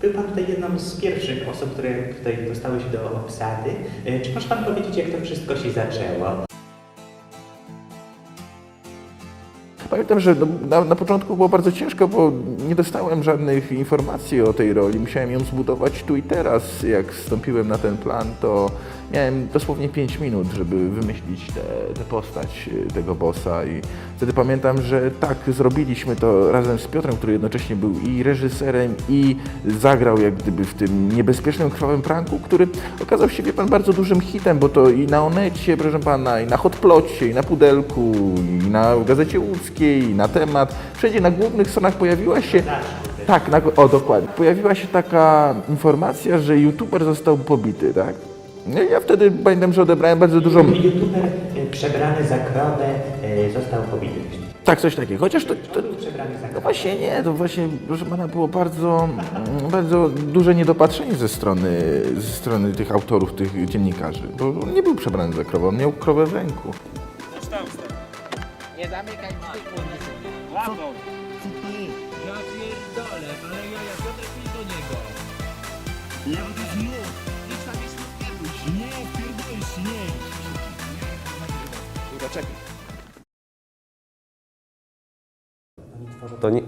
Był Pan tutaj jedną z pierwszych osób, które tutaj dostały się do obsady. E, Czy może Pan powiedzieć, jak to wszystko się zaczęło? Pamiętam, że na, na początku było bardzo ciężko, bo nie dostałem żadnych informacji o tej roli. Musiałem ją zbudować tu i teraz. Jak wstąpiłem na ten plan, to miałem dosłownie 5 minut, żeby wymyślić tę postać y, tego bossa. I wtedy pamiętam, że tak, zrobiliśmy to razem z Piotrem, który jednocześnie był i reżyserem, i zagrał jak gdyby w tym niebezpiecznym, krwawym pranku, który okazał się, wie pan, bardzo dużym hitem, bo to i na Onecie, proszę pana, i na Hotplocie, i na Pudelku, i na Gazecie Łódzkiej, na Temat. Wszędzie na głównych stronach pojawiła się... Tak, na, o dokładnie. Pojawiła się taka informacja, że youtuber został pobity, tak? No i ja wtedy pamiętam, że odebrałem bardzo dużo... YouTuber e, przebrany za krowę e, został pobity. Tak, coś takiego. Chociaż to, to, No właśnie nie, to właśnie, proszę pana, było bardzo, mm, bardzo duże niedopatrzenie ze strony, ze strony tych autorów, tych dziennikarzy. Bo on nie był przebrany za krowę, on miał krowę w ręku. Nie zamykaj drzwi, kurwa. Ja pierdolę, ale ja jak Piotrek idź do niego. Nie, bo to jest nóż. Tam jest nóż. Nie, pierdolisz, nie. Kurwa, czekaj. To, nie,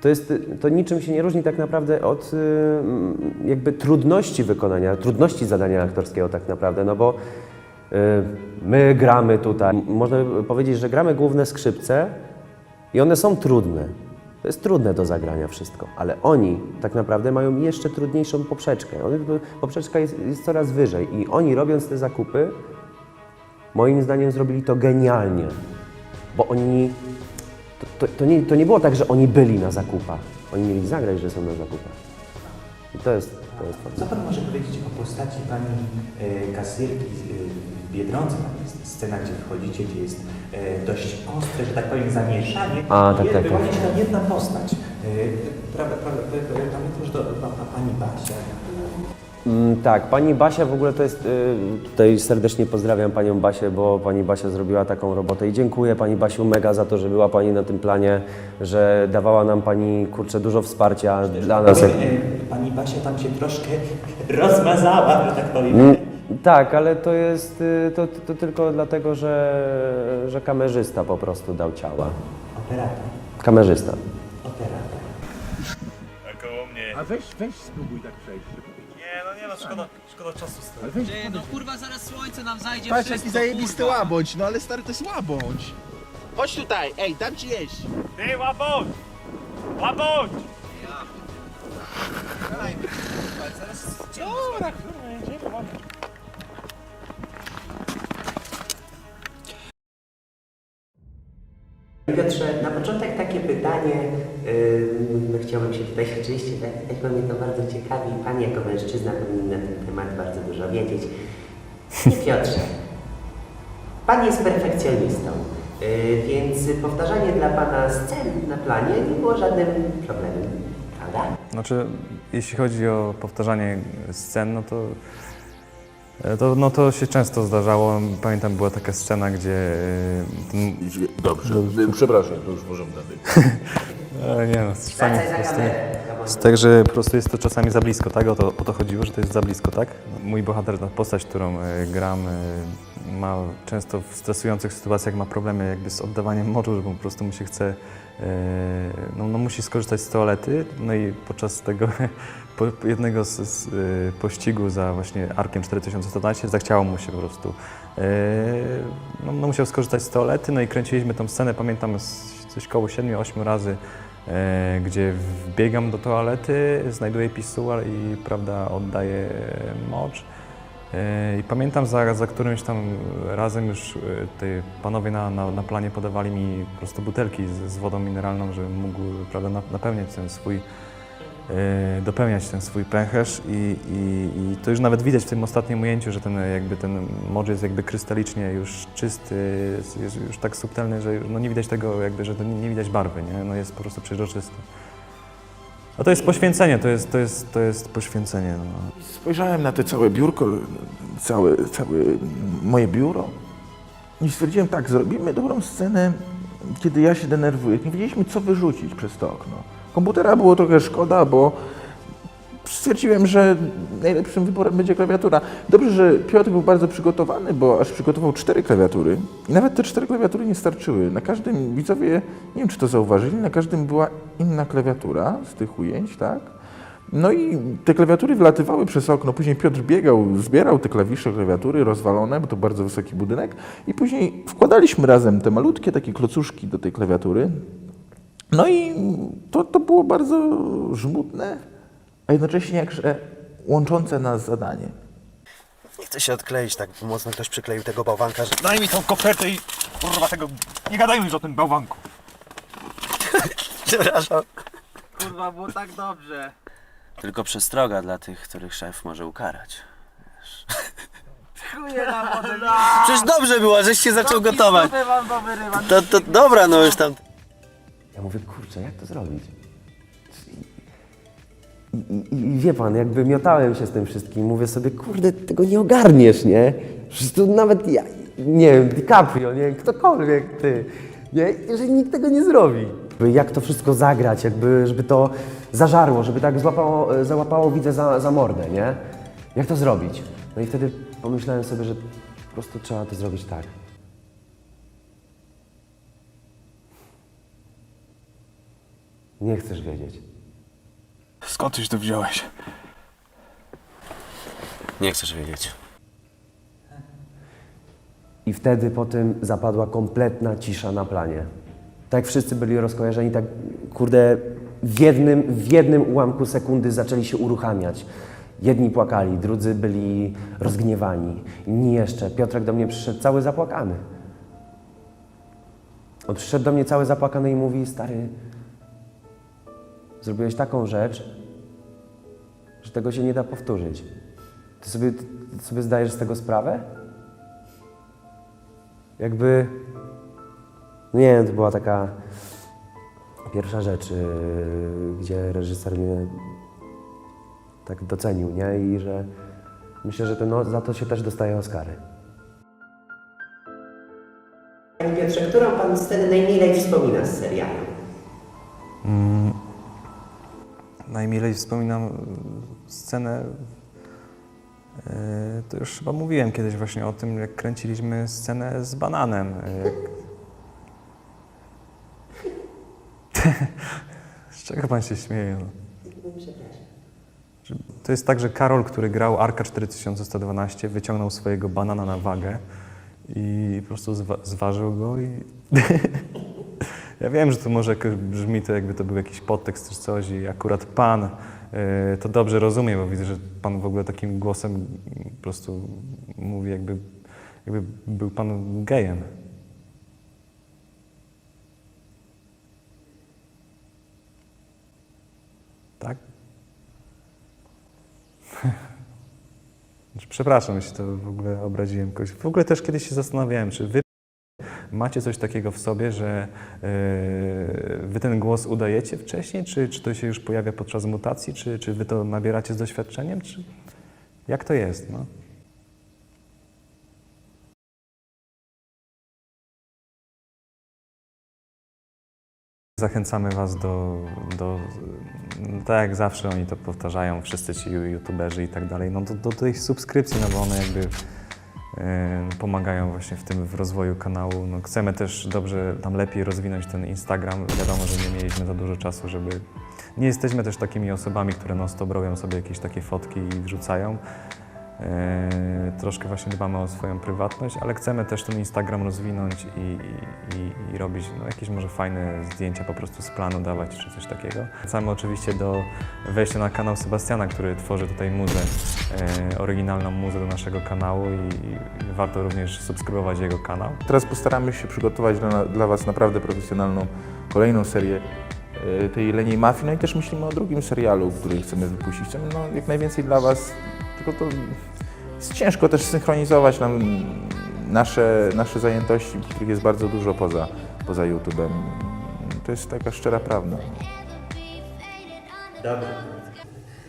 to, jest, to niczym się nie różni tak naprawdę od y, jakby trudności wykonania, trudności zadania aktorskiego tak naprawdę, no bo my gramy tutaj, można by powiedzieć, że gramy główne skrzypce i one są trudne. To jest trudne do zagrania wszystko, ale oni tak naprawdę mają jeszcze trudniejszą poprzeczkę. Poprzeczka jest, jest coraz wyżej i oni robiąc te zakupy, moim zdaniem zrobili to genialnie, bo oni to, to, to, nie, to nie było tak, że oni byli na zakupach. Oni mieli zagrać, że są na zakupach. I to jest, to jest fajne. Co Pan może powiedzieć o postaci Pani e, kasyrki w Biedronce? Tam jest scena, gdzie wchodzicie, gdzie jest e, dość ostre, że tak powiem, zamieszanie. A, tak, I tak, tak. się tam jedna postać. E, Prawda, prawda, prawda, pamiętam, że to pa- pa- Pani Basia. Mm, tak, pani Basia w ogóle to jest. Y, tutaj serdecznie pozdrawiam panią Basię, bo pani Basia zrobiła taką robotę i dziękuję pani Basiu mega za to, że była pani na tym planie, że dawała nam pani kurczę dużo wsparcia dla nas. jak- E, Pani Basia tam się troszkę rozmazała, że tak powiem. Mm, Tak, ale to jest y, to, to tylko dlatego, że, że kamerzysta po prostu dał ciała. Operator, Kamerzysta. operator. A weź, weź spróbuj tak przejść. Nie, no nie no, szkoda, szkoda czasu z tym. Ty, no kurwa, zaraz słońce nam zajdzie Patrz wszystko, jaki zajebisty kurwa. łabądź, no ale stary to jest łabądź. Chodź tutaj, ej, dam ci jeść. Ty, łabądź! Łabądź! Dobra, Piotrze, na początek takie pytanie, no chciałbym się tutaj rzeczywiście zapytać, bo mnie to bardzo ciekawi. Pan jako mężczyzna powinien na ten temat bardzo dużo wiedzieć. Piotrze, Pan jest perfekcjonistą, yy, więc powtarzanie dla Pana scen na planie nie było żadnym problemem, prawda? Znaczy, jeśli chodzi o powtarzanie scen, no to, to, no to się często zdarzało. Pamiętam, była taka scena, gdzie e, ten, Dobrze, przepraszam, to już możemy dalej. e, nie no, czasami po prostu, z tak, że po prostu jest to czasami za blisko, tak? O to, o to chodziło, że to jest za blisko, tak? Mój bohater, ta postać, którą e, gram, e, ma często w stresujących sytuacjach ma problemy jakby z oddawaniem moczu, że po prostu mu się chce, e, no, no musi skorzystać z toalety, no i podczas tego po, jednego z, z e, pościgu za właśnie Arkiem 4112 zachciało mu się po prostu, e, no, no musiał skorzystać z toalety, no i kręciliśmy tą scenę, pamiętam z, coś koło 7-8 razy, gdzie wbiegam do toalety, znajduję pisuar i prawda, oddaję mocz. E, I pamiętam za, za którymś tam razem już e, ty panowie na, na, na planie podawali mi po prostu butelki z, z wodą mineralną, żebym mógł prawda, na- napełniać ten swój, e, dopełniać ten swój pęcherz i, i, i to już nawet widać w tym ostatnim ujęciu, że ten, jakby ten mocz jest jakby krystalicznie już czysty, jest, jest już tak subtelny, że no nie widać tego jakby, że to nie, nie widać barwy, nie? No jest po prostu przeźroczysty. A to jest poświęcenie, to jest, to jest, to jest poświęcenie. No. Spojrzałem na te całe biurko, całe, całe moje biuro i stwierdziłem tak, zrobimy dobrą scenę, kiedy ja się denerwuję. Nie wiedzieliśmy, co wyrzucić przez to okno. Komputera było trochę szkoda, bo stwierdziłem, że najlepszym wyborem będzie klawiatura. Dobrze, że Piotr był bardzo przygotowany, bo aż przygotował cztery klawiatury i nawet te cztery klawiatury nie starczyły. Na każdym, widzowie, nie wiem czy to zauważyli, na każdym była inna klawiatura z tych ujęć, tak? No i te klawiatury wlatywały przez okno. Później Piotr biegał, zbierał te klawisze, klawiatury rozwalone, bo to bardzo wysoki budynek. I później wkładaliśmy razem te malutkie takie klocuszki do tej klawiatury. No i to, to było bardzo żmudne, a jednocześnie jakże łączące nas zadanie. Nie chce się odkleić tak mocno, ktoś przykleił tego bałwanka, że... Daj mi tą kopertę i kurwa tego... Nie gadajmy już o tym bałwanku. Przepraszam. Kurwa, było tak dobrze. Tylko przestroga dla tych, których szef może ukarać. Chuje na wodę, Przecież dobrze było, żeś się zaczął gotować. wam. To, to dobra, no już tam... Ja mówię, kurczę, jak to zrobić? I, i, I wie pan, jakby miotałem się z tym wszystkim, mówię sobie, kurde, tego nie ogarniesz, nie? Przecież tu nawet ja, nie wiem, DiCaprio, nie ktokolwiek, ty, nie? Że nikt tego nie zrobi. Jak to wszystko zagrać, jakby, żeby to zażarło, żeby tak złapało, załapało widzę za, za mordę, nie? Jak to zrobić? No i wtedy pomyślałem sobie, że po prostu trzeba to zrobić tak. Nie chcesz wiedzieć. Skąd tyś to wziąłeś? Nie chcesz wiedzieć. I wtedy po tym zapadła kompletna cisza na planie. Tak wszyscy byli rozkojarzeni, tak kurde w jednym, w jednym ułamku sekundy zaczęli się uruchamiać. Jedni płakali, drudzy byli rozgniewani, inni jeszcze. Piotrek do mnie przyszedł cały zapłakany. On przyszedł do mnie cały zapłakany i mówi, stary, zrobiłeś taką rzecz, że tego się nie da powtórzyć. Ty sobie, ty sobie zdajesz z tego sprawę? Jakby, no nie wiem, to była taka pierwsza rzecz, yy, gdzie reżyser mnie tak docenił, nie? I że myślę, że to, no, za to się też dostaje Oscary. Panie Piotrze, którą pan scenę najmilej wspomina z serialu? Najmilej wspominam y, scenę, y, to już chyba mówiłem kiedyś właśnie o tym, jak kręciliśmy scenę z bananem. Jak... z czego pan się śmieje? No? To jest tak, że Karol, który grał Arka 4112, wyciągnął swojego banana na wagę i po prostu zwa- zważył go i Ja wiem, że to może brzmi to, jakby to był jakiś podtekst czy coś i akurat pan y, to dobrze rozumie, bo widzę, że pan w ogóle takim głosem po prostu mówi, jakby, jakby był pan gejem. Tak? Przepraszam, jeśli to w ogóle obraziłem kogoś. W ogóle też kiedyś się zastanawiałem, czy wy Macie coś takiego w sobie, że yy, wy ten głos udajecie wcześniej, czy, czy to się już pojawia podczas mutacji, czy, czy wy to nabieracie z doświadczeniem, czy jak to jest? No? Zachęcamy Was do, do, tak jak zawsze oni to powtarzają, wszyscy ci youtuberzy i tak dalej, no do, do tej subskrypcji, no bo one jakby e, pomagają właśnie w tym w rozwoju kanału. No, chcemy też dobrze, tam lepiej rozwinąć ten Instagram. Wiadomo, że nie mieliśmy za dużo czasu, żeby... Nie jesteśmy też takimi osobami, które non-stop robią sobie jakieś takie fotki i wrzucają. E, troszkę właśnie dbamy o swoją prywatność, ale chcemy też ten Instagram rozwinąć i, i, i, robić no, jakieś może fajne zdjęcia po prostu z planu dawać czy coś takiego. Zachęcamy oczywiście do wejścia na kanał Sebastiana, który tworzy tutaj muzę, e, oryginalną muzę do naszego kanału i, i warto również subskrybować jego kanał. Teraz postaramy się przygotować dla, dla Was naprawdę profesjonalną kolejną serię e, tej Leniej Mafii. No i też myślimy o drugim serialu, który chcemy wypuścić. Chcemy no, jak najwięcej dla Was, tylko to jest ciężko też synchronizować nam nasze, nasze zajętości, których jest bardzo dużo poza, poza YouTube'em. To jest taka szczera prawda. Dobra.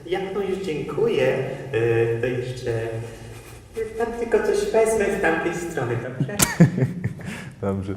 Jak mu już dziękuję, yy, to jeszcze... Tam tylko coś wezmę z tamtej strony, dobrze? Dobrze.